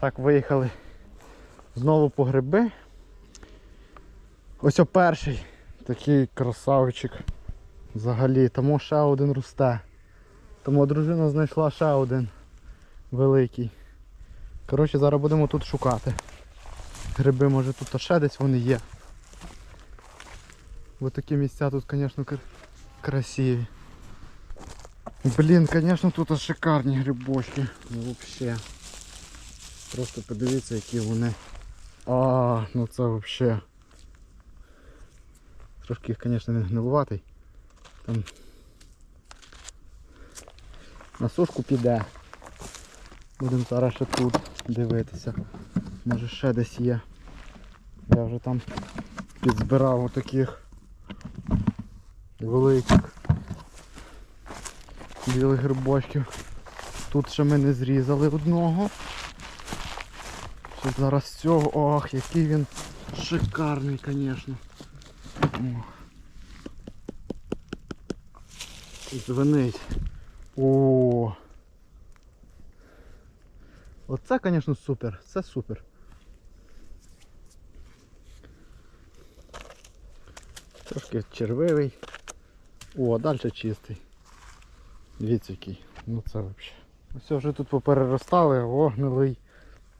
Так, виїхали знову по гриби. Ось о перший такий красавчик. Взагалі, тому ще один росте. Тому дружина знайшла ще один великий. Коротше, зараз будемо тут шукати. Гриби, може тут ще десь вони є. Ось такі місця тут, звісно, кр- красиві. Блін, звісно, тут шикарні грибочки. Взагалі. Просто подивіться, які вони. А, ну це взагалі. Трошки їх, звісно, не гнилуватий. Там на сушку піде. Будемо зараз ще тут дивитися. Може ще десь є. Я вже там підзбирав отаких великих білих грибочків. Тут ще ми не зрізали одного. Ще зараз цього. Ох, який він шикарний, звісно. Звенить. О. Оце, звісно, супер. Це супер. Трошки червивий. О, далі чистий. Дивіться. Ну це взагалі. Ось вже тут попереростали, о.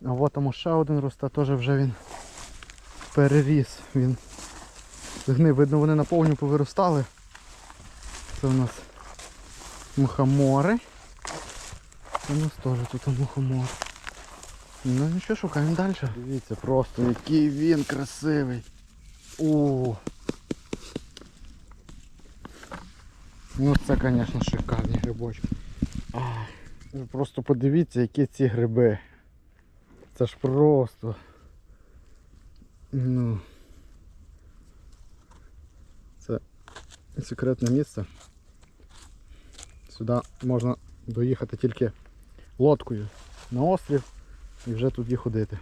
А от там ще один росте, теж вже він переріс. Він згнив. Видно, вони наповню повиростали. Це у нас мухомори. У нас теж тут мухомор. Ну нічого, шукаємо далі. Дивіться, просто який він красивий. О. Ну це, звісно, шикарні грибочки. Просто подивіться, які ці гриби. Це ж просто. Ну. Це секретне місце. Сюди можна доїхати тільки лодкою на острів і вже туди ходити.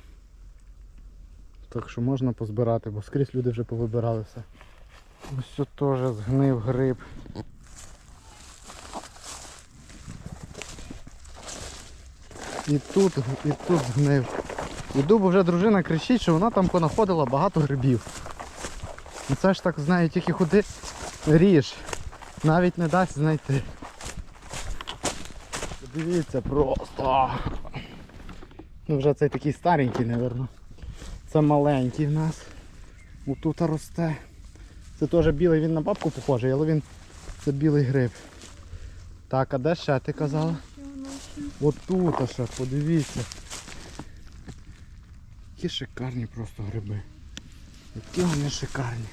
Так що можна позбирати, бо скрізь люди вже повибирали все. Ось тут теж згнив гриб. І тут, і тут згнив. І дуб вже дружина кричить, що вона там понаходила багато грибів. І це ж так знає, тільки ходи ріж. Навіть не дасть знайти. Дивіться просто. Ну вже цей такий старенький, мабуть. Це маленький в нас. Отут росте. Це теж білий, він на бабку похожий, але він це білий гриб. Так, а де ще ти казала? Отут ще, подивіться. Які шикарні просто гриби. Які вони шикарні.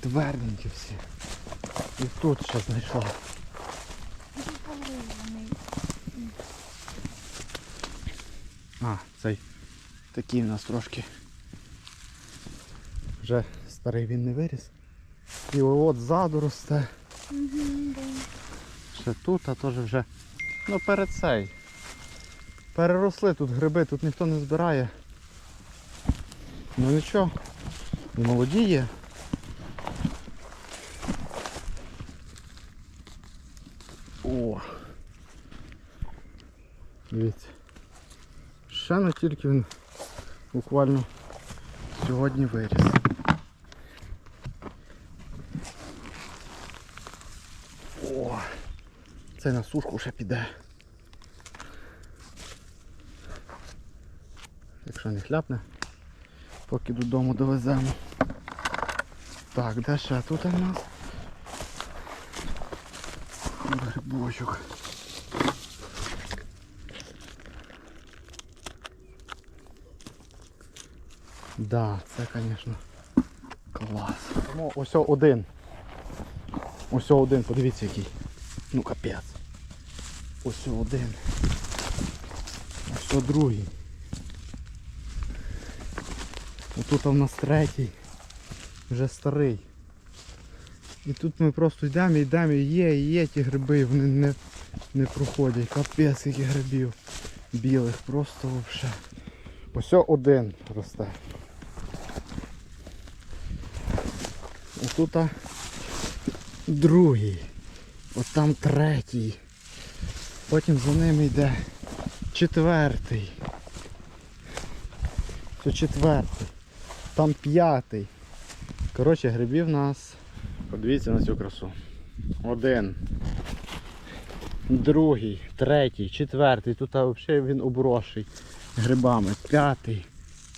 Тверденькі всі. І тут ще знайшла. А, цей такий у нас трошки. Вже старий він не виріс. І от ззаду росте. Ще тут, а теж вже. Ну перед цей. Переросли тут гриби, тут ніхто не збирає. Ну нічого. Молоді є. О! Дивіться. Ще не тільки він буквально сьогодні виріс. О! Це на сушку ще піде. Якщо не хляпне, поки додому довеземо. Так, де ще тут у нас? Грибочок. Да, це, звісно, клас. Ну, ось один. Ось один, подивіться який. Ну капець. Ось один. Ось другий. Отут у нас третій. Вже старий. І тут ми просто йдемо, йдемо, і є, і є ті гриби, вони не, не проходять. Капець скільки грибів білих, просто взагалі. Ось один росте. Отут другий. От там третій. Потім за ними йде четвертий. Це четвертий. Там п'ятий. Коротше, грибів нас. Подивіться на цю красу. Один. Другий, третій, четвертий. Тут взагалі він обросший грибами. П'ятий,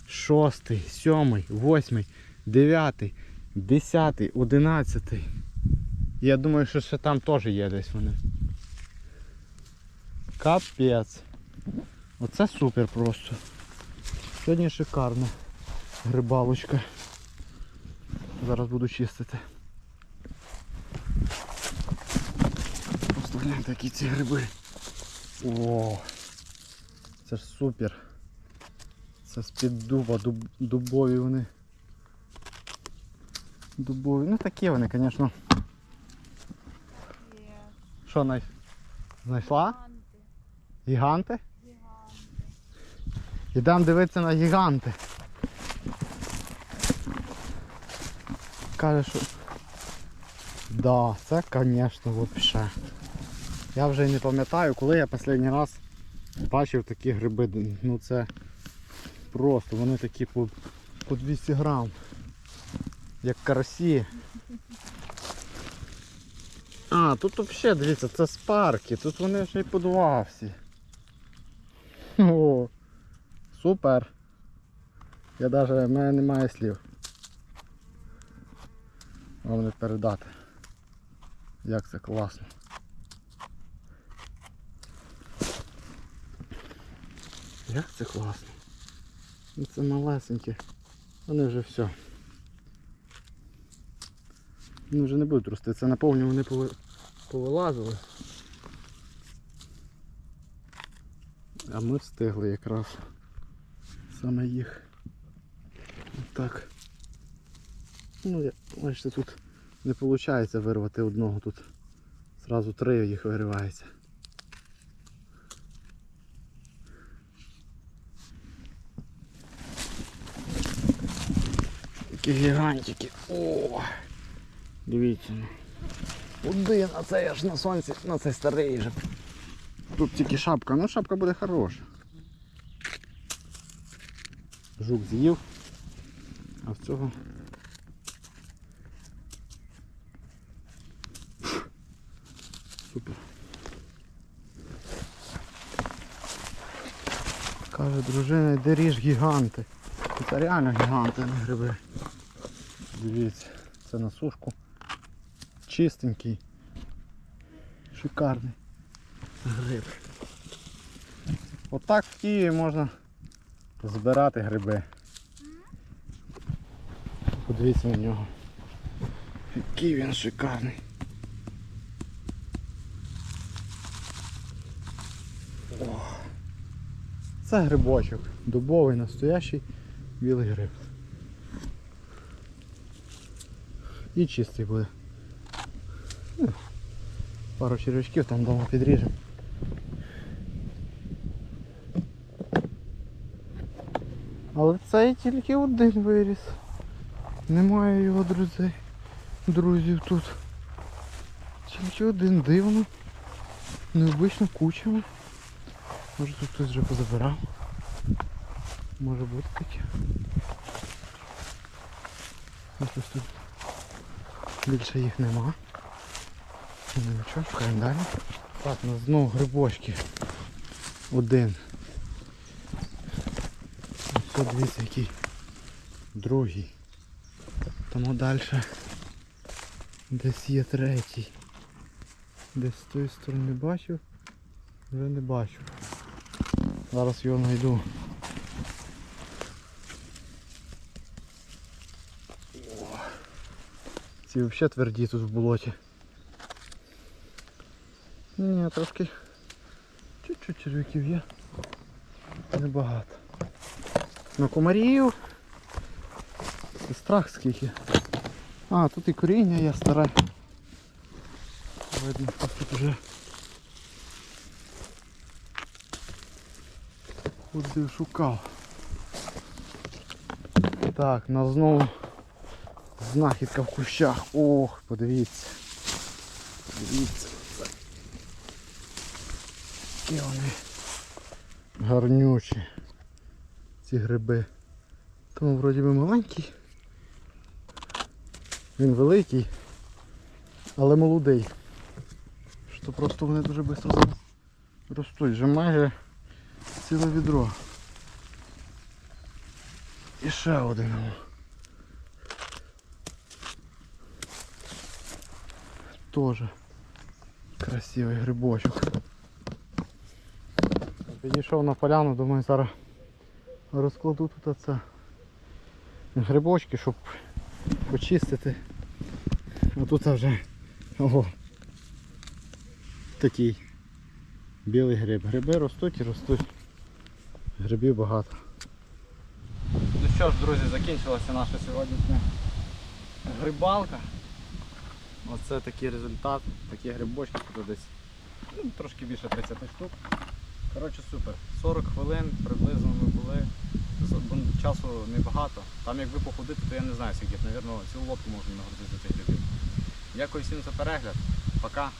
шостий, сьомий, восьмий, дев'ятий, десятий, одинадцятий. Я думаю, що ще там теж є десь вони. Капець. Оце супер просто. Сьогодні шикарна грибалочка. Зараз буду чистити. Просто гляньте, які ці гриби. О, це ж супер. Це з-під дуба, дуб, дубові вони. Дубові. Ну такі вони, звісно. Що най... знайшла? Анти, Гіганти? гіганти. Ідемо дивитися на гіганти. Каже, що. Да, це, звісно, вообще. Я вже не пам'ятаю, коли я останній раз бачив такі гриби. Ну це просто, вони такі по, по 200 грам. Як карасі. А, тут взагалі, дивіться, це спарки, тут вони вже й по два всі. О, супер. Я навіть, в мене немає слів. Вам не передати. Як це класно. Як це класно. Ну це малесенькі. Вони вже все. Вони вже не будуть рости. Це наповню вони пови- повилазили. А ми встигли якраз саме їх. Так. Ну, я- бачите, тут не виходить вирвати одного, тут зразу три їх виривається. Такі гігантики. О! Дивіться. Один, а це я ж на сонці, на цей старий же. Тут тільки шапка, ну шапка буде хороша. Жук з'їв, а в цього. Каже, дружина, йди ріж гіганти. Це реально гіганти, а не гриби. Дивіться, це на сушку. Чистенький. Шикарний гриб. Отак в Києві можна збирати гриби. Подивіться на нього. Який він шикарний. Це грибочок. Дубовий настоящий білий гриб. І чистий буде. Ну, Пару червячків там дома підріжемо. Але цей тільки один виріс. Немає його друзей. Друзів тут. Тільки один дивно. Необично кучами. Може тут хтось вже позабирав. Може бути таке. Ось ось тут більше їх нема. Ну нічого, шукаємо далі. Так, у нас знову грибочки. Один. Ось дивіться який. Другий. Тому далі десь є третій. Десь з тої сторони бачив, вже не бачу. Зараз його знайду. Ці взагалі тверді тут в болоті. Ні, трошки чуть-чуть черв'яків є. Небагато. На комарів. Це страх скільки. А, тут і коріння є старе. Видно, хтось тут вже ходив шукав. Так, на знову знахідка в кущах. Ох, подивіться. Подивіться. Які вони гарнючі. Ці гриби. Тому вроді би маленький. Він великий, але молодий. Що просто вони дуже швидко ростуть. Вже майже ціле відро. І ще один. Тоже красивий грибочок. Підійшов на поляну, думаю, зараз розкладу тут оце грибочки, щоб почистити. А тут вже ого, такий білий гриб. Гриби ростуть і ростуть. Грибів багато. Ну що ж, друзі, закінчилася наша сьогоднішня грибалка. Оце такий результат, такі грибочки тут десь ну, трошки більше 30 штук. Коротше супер. 40 хвилин приблизно ми були. Часу небагато. Там якби походити, то я не знаю скільки, навірно, цілу лодку можна нагрузити цих грибів. Дякую всім за перегляд. Пока.